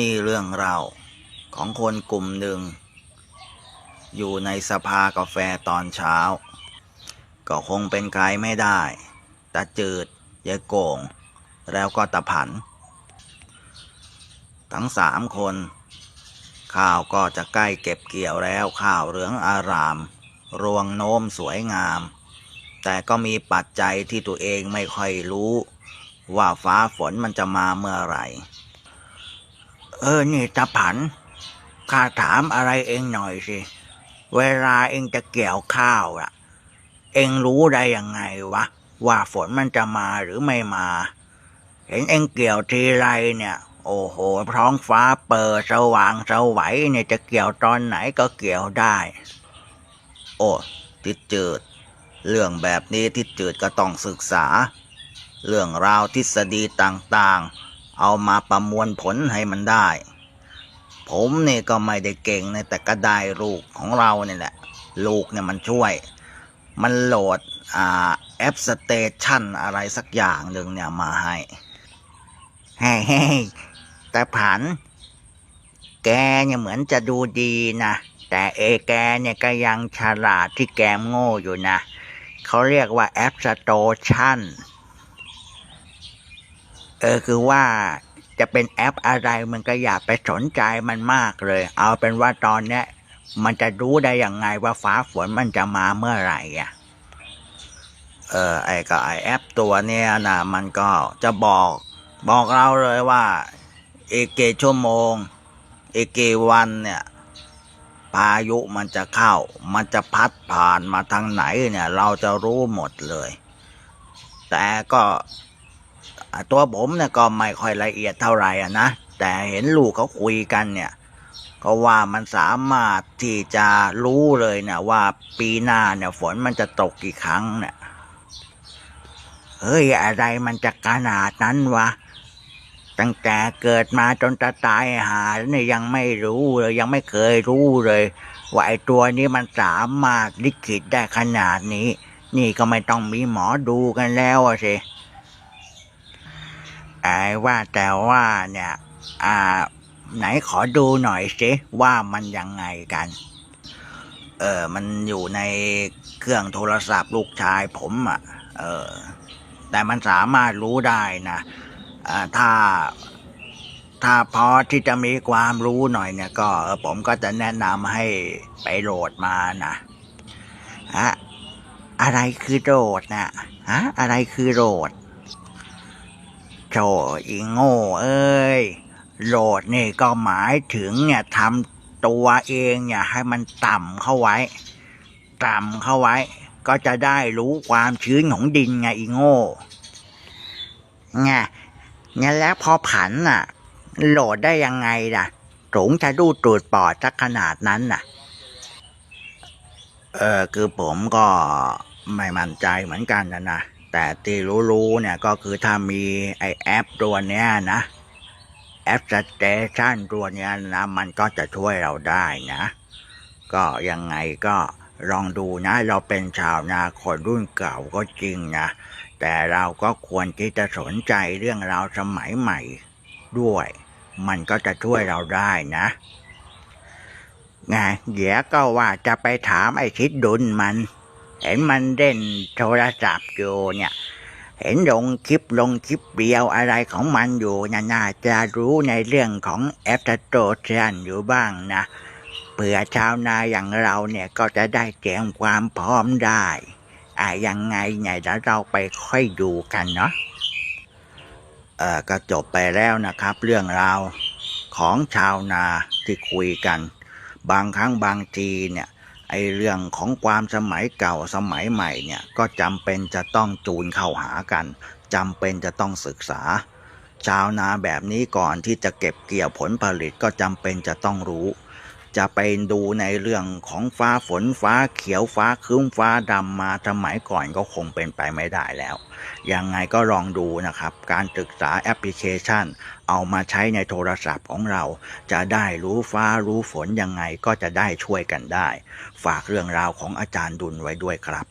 มีเรื่องเล่าของคนกลุ่มหนึ่ง อยู่ในสภากาแฟตอนเช้า ก็คงเป็นใครไม่ได้ตาจืดยายโก่ง แล้วก็ตาผัน ทั้งสามคน ข้าวก็จะใกล้เก็บเกี่ยวแล้วข้าวเหลืองอาราม รวงโน้มสวยงาม แต่ก็มีปัจจัยที่ตัวเองไม่ค่อยรู้ ว่าฟ้าฝนมันจะมาเมื่อไหร่ เออ นี่ตาผัน ข้าถามอะไรเองหน่อยสิ เวลาเองจะเกี่ยวข้าวอะเองรู้ได้ยังไงวะ ว่าฝนมันจะมาหรือไม่มา เห็นเองเกี่ยวทีไรเนี่ย โอ้โห ท้องฟ้าเปิดสว่างสวัยเนี่ยจะเกี่ยวตอนไหนก็เกี่ยวได้ โอ้ทิดจืด เรื่องแบบนี้ทิดจืดก็ต้องศึกษา เรื่องราวทฤษฎีต่างๆ เอามาประมวลผลให้มันได้ ผมเนี่ยก็ไม่ได้เก่งนะแต่ก็ได้ลูกของเราเนี่ยแหละ ลูกเนี่ยมันช่วย มันโหลดอ่าแอปสเตชันอะไรสักอย่างหนึ่งเนี่ยมาให้เฮ้เฮ้แต่ผัน แกเนี่ยเหมือนจะดูดีนะ แต่เอแกเนี่ยก็ยังฉลาดที่แกมโง่อยู่นะ เขาเรียกว่าแอปสโตชัน เออคือว่าจะเป็นแอปอะไรมันก็อย่าไปสนใจมันมากเลย เอาเป็นว่าตอนเนี้ยมันจะรู้ได้ยังไงว่าฟ้าฝนมันจะมาเมื่อไหร่อะเออไอ้ก็ไอแอปตัวเนี้ยนะมันก็จะบอกบอกเราเลยว่าอีกกี่ชั่วโมงอีกกี่วันเนี่ยพายุมันจะเข้า มันจะพัดผ่านมาทางไหนเนี่ย เราจะรู้หมดเลย แต่ก็ ตัวผมเนี่ยก็ไม่ค่อยละเอียดเท่าไหร่อะนะ แต่เห็นลูกเขาคุยกันเนี่ยก็ว่ามันสามารถที่จะรู้เลยเนี่ยว่าปีหน้าเนี่ยฝนมันจะตกกี่ครั้งเนี่ยเฮ้ยอะไรมันจะขนาดนั้นวะตั้งแต่เกิดมาจนจะตายหาเนี่ยยังไม่รู้เลยยังไม่เคยรู้เลยว่าไอ้ตัวนี้มันสามารถลิขิตได้ขนาดนี้ นี่ก็ไม่ต้องมีหมอดูกันแล้วสิ ไอ้ว่าแต่ว่าเนี่ย อ่า ไหนขอดูหน่อยสิว่ามันยังไงกัน เออ มันอยู่ในเครื่องโทรศัพท์ลูกชายผมอะ่ะ เออ แต่มันสามารถรู้ได้นะอ่าถ้า ถ้าพอที่จะมีความรู้หน่อยเนี่ยก็ ผมก็จะแนะนำให้ไปโหลดมานะฮะอะไรคือโหลดนะฮะอะไรคือโหลด โจอีโง่เอ้ยโหลดนี่ก็หมายถึงเนี่ยทำตัวเองเนี่ยให้มันต่ำเข้าไว้ ต่ำเข้าไว้ ก็จะได้รู้ความชื้นของดินไงอีโง่ไงงั้นแล้วพอผันน่ะ โหลดได้ยังไงล่ะสูงจะดูตูดปอดสักขนาดนั้นน่ะ เออคือผมก็ไม่มั่นใจเหมือนกันนะนะ แต่ที่รู้ๆเนี่ยก็คือถ้ามีไอแอปตัวเนี้ยนะแอปสเตชันตัวเนี้ยนะมันก็จะช่วยเราได้นะ ก็ยังไงก็ลองดูนะ เราเป็นชาวนาคนรุ่นเก่าก็จริงนะ แต่เราก็ควรที่จะสนใจเรื่องราวสมัยใหม่ด้วย มันก็จะช่วยเราได้นะไงเดี๋ยวก็ว่าจะไปถามไอ้ชิดดุลมัน เห็นมันเล่นโทรศัพท์อยู่เนี่ย เห็นลงคลิปลงคลิปเดียวอะไรของมันอยู่นะน่าจะรู้ในเรื่องของแอปโตชันอยู่บ้างนะเผื่อชาวนาอย่างเราเนี่ยก็จะได้เตรียมความพร้อมได้อ่ายังไงเนี่ยเดี๋ยวเราไปค่อยดูกันเนาะเอ่อก็จบไปแล้วนะครับ เรื่องราวของชาวนาที่คุยกัน บางครั้งบางทีเนี่ย ไอเรื่องของความสมัยเก่าสมัยใหม่เนี่ยก็จำเป็นจะต้องจูนเข้าหากันจำเป็นจะต้องศึกษา ชาวนาแบบนี้ก่อนที่จะเก็บเกี่ยวผลผลิตก็จำเป็นจะต้องรู้ จะไปดูในเรื่องของฟ้าฝนฟ้าเขียวฟ้าครึ้มฟ้าดำมาสมัยก่อนก็คงเป็นไปไม่ได้แล้ว ยังไงก็ลองดูนะครับ การศึกษาแอปพลิเคชัน เอามาใช้ในโทรศัพท์ของเรา จะได้รู้ฟ้ารู้ฝนยังไงก็จะได้ช่วยกันได้ ฝากเรื่องราวของอาจารย์ดุลไว้ด้วยครับ